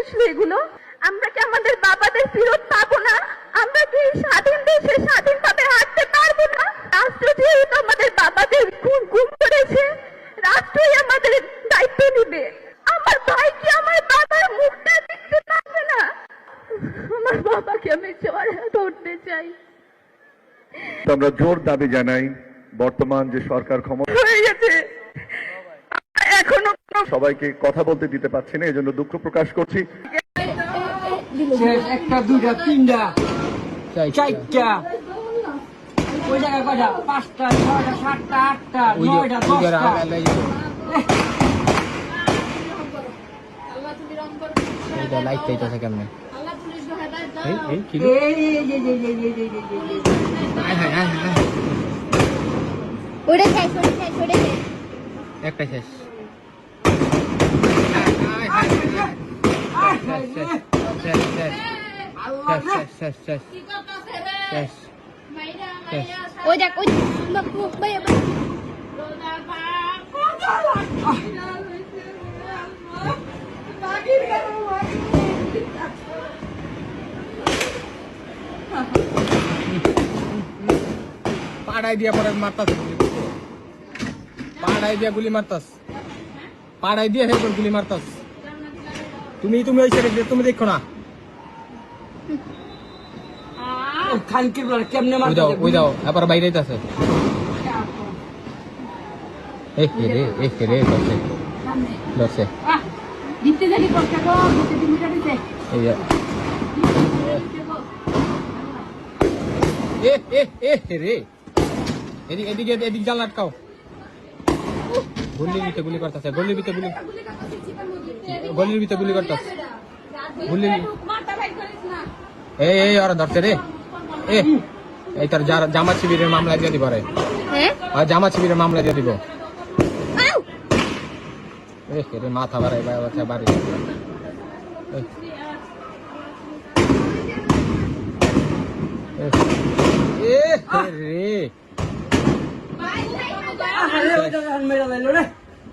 আসলো এগুলো? আমরা কি আমাদের বাবাদের ফেরত পাবো না? আমরা কি স্বাধীন দেশে স্বাধীনভাবে হাঁটতে পারব না? রাষ্ট্র যেহেতু আমাদের বাবাদের খুন গুম করেছে রাষ্ট্রই আমাদের দায়িত্ব নিবে। আমার ভাই কি আমার বাবার মুখটা দেখতে পারবে না? আমার বাবাকে আমি চড়া ধরতে চাই। আমরা জোর দাবি জানাই বর্তমান যে সরকার ক্ষমতা হয়ে গেছে। এখনও সবাইকে কথা বলতে দিতে পারছি না এজন্য দুঃখ প্রকাশ করছি একটা দুইটা তিনটা চারটা শেষ ওই দেখ ওই দেখ, মুখ ভাই ভাই পাড়াই দিয়া পরে মারতাস পাড়াই দিয়া গুলি মারতাস পাড়াই দিয়া হে গুলি মারতাস তুমি তুমি ওই সাইডে তুমি দেখো না। খানকির বলে কেমনে ওই মারতে দাও যায়? ওই দাও আবার বাইরে আছে এই রে এই রে ধরছে ধরছে দিতে জানি কষ্ট গো দিতে দিতে দিতে এই এ এ এ রে। এদিকে এদিকে এদিকে জাল আটকাও। ভিতরে গুলি করতেছে গলির ভিতরে গুলি। গলির ভিতরে গুলি করতেছে গুলি এই এই ওরা ধরছে রে। এ এই তার জামাত শিবিরের মামলা দিয়ে দিব রে। হ্যাঁ আর জামাত শিবিরের মামলা দিয়ে দিব। এ রে মাথা বাড়াই বাড়ি। এই। এ রে।